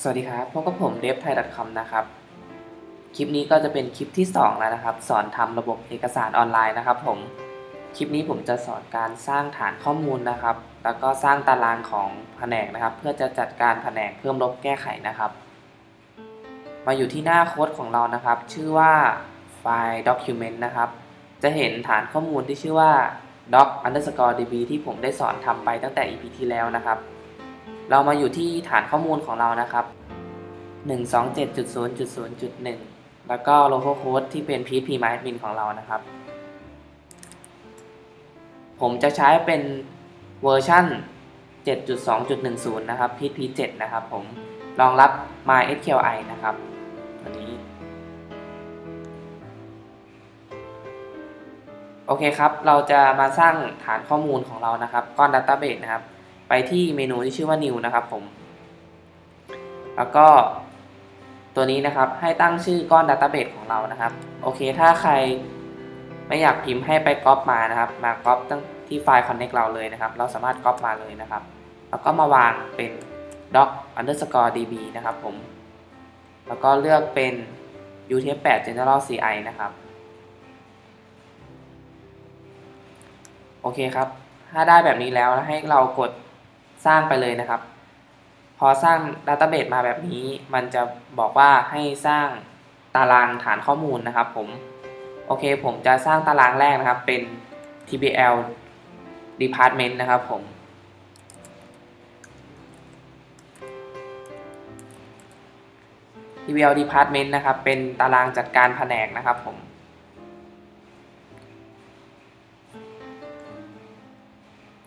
สวัสดีครับพบกับผม d e v t h a i c o m นะครับ คลิปนี้ก็จะเป็นคลิปที่ 2 แล้วนะครับ สอนทำระบบเอกสารออนไลน์นะครับผม คลิปนี้ผมจะสอนการสร้างฐานข้อมูลนะครับ แล้วก็สร้างตารางของแผนกนะครับ เพื่อจะจัดการแผนกเพิ่มลบแก้ไขนะครับ มาอยู่ที่หน้าโค้ดของเรานะครับ ชื่อว่าไฟล์ document นะครับ จะเห็นฐานข้อมูลที่ชื่อว่า doc underscore db ที่ผมได้สอนทำไปตั้งแต่ EP ที่แล้วนะครับ เรามาอยู่ที่ฐานข้อมูลของเรานะครับ 127.0.0.1 แล้วก็ local code ที่เป็น PHP MyAdmin ของเรานะครับ ผมจะใช้เป็นเวอร์ชัน7.2.10 นะครับ PHP 7 นะครับผมรองรับ MySQLi นะครับตัวนี้ โอเคครับ เราจะมาสร้างฐานข้อมูลของเรานะครับ ก้อน Database นะครับ ไปที่เมนูที่ชื่อว่า New นะครับผม แล้วก็ตัวนี้นะครับให้ตั้งชื่อก้อน Database ของเรานะครับ โอเค ถ้าใครไม่อยากพิมพ์ให้ไปก๊อปมานะครับ มาก๊อปตั้งที่ไฟล์ Connect เราเลยนะครับ เราสามารถก๊อปมาเลยนะครับ แล้วก็มาวางเป็น doc underscore db นะครับผม แล้วก็เลือกเป็น utf8 general ci นะครับ โอเคครับ ถ้าได้แบบนี้แล้วให้เรากด สร้างไปเลยนะครับ พอสร้าง Database มาแบบนี้มันจะบอกว่าให้สร้างตารางฐานข้อมูลนะครับผม โอเคผมจะสร้างตารางแรกนะครับเป็น tbl department นะครับผม tbl department นะครับ เป็นตารางจัดการแผนกนะครับผม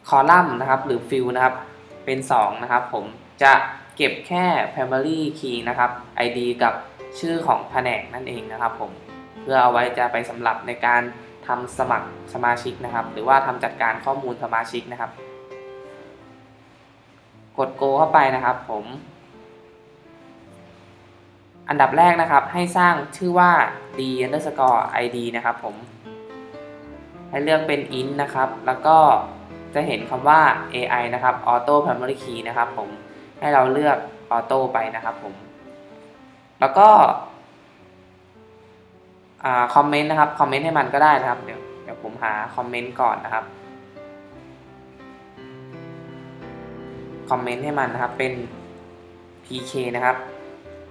คอลัมน์นะครับ หรือฟิลนะครับ เป็น 2 นะครับ ผมจะเก็บแค่ primary key นะครับ ID กับชื่อของแผนกนั่นเองนะครับผมเพื่อเอาไว้จะไปสำหรับในการทำสมัครสมาชิกนะครับ หรือว่าทำจัดการข้อมูลสมาชิกนะครับ กด go เข้าไปนะครับผม อันดับแรกนะครับให้สร้างชื่อว่า d underscore id นะครับผม ให้เลือกเป็น int นะครับ แล้วก็ จะเห็นคำว่า AI นะครับ Auto Primary Key นะครับผมให้เราเลือก Auto ไปนะครับผม แล้วก็คอมเมนต์นะครับคอมเมนต์ให้มันก็ได้นะครับ เดี๋ยวเดี๋ยวผมหาคอมเมนต์ก่อนนะครับคอมเมนต์ให้มันนะครับเป็น PK นะครับ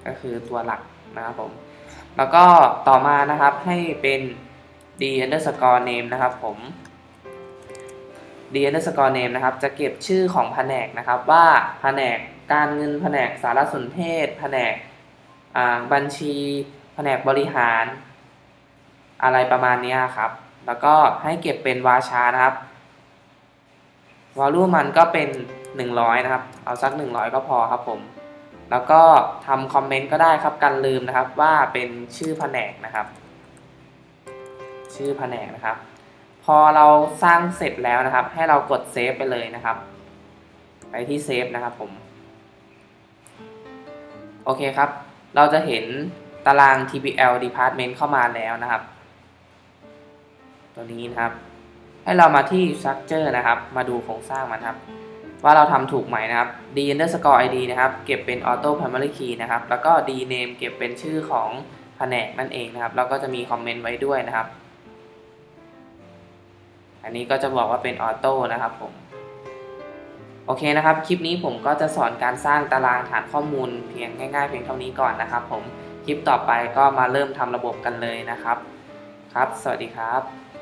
ก็คือตัวหลักนะครับผม แล้วก็ต่อมานะครับให้เป็น d underscore name นะครับผม d n s c o r e name นะครับ จะเก็บชื่อของแผนกนะครับ ว่าแผนกการเงินแผนกสารสนเทศ แผนกบัญชี แผนกบริหาร อะไรประมาณนี้ครับ แล้วก็ให้เก็บเป็นวาชานะครับวอลลุ่มมันก็เป็น 100 นะครับ เอาสัก 100 ก็พอครับผม แล้วก็ทำคอมเมนต์ก็ได้ครับกันลืมนะครับว่าเป็นชื่อแผนกนะครับ ชื่อแผนกนะครับ พอเราสร้างเสร็จแล้วนะครับ ให้เรากดเซฟไปเลยนะครับ ไปที่เซฟนะครับผมโอเคครับ เราจะเห็นตาราง TPL Department เข้ามาแล้วนะครับ ตัวนี้นะครับ ให้เรามาที่ Structure นะครับ มาดูโครงสร้างมันครับ ว่าเราทำถูกไหมนะครับ d underscore id นะครับ เก็บเป็น auto primary key นะครับ แล้วก็ d name เก็บเป็นชื่อของแผนกนั่นเองนะครับแล้วก็จะมีคอมเมนต์ไว้ด้วยนะครับ อันนี้ก็จะบอกว่าเป็นออโต้นะครับผม โอเคนะครับ คลิปนี้ผมก็จะสอนการสร้างตารางฐานข้อมูลเพียงง่ายๆ เพียงเท่านี้ก่อนนะครับผม คลิปต่อไปก็มาเริ่มทำระบบกันเลยนะครับ ครับ สวัสดีครับ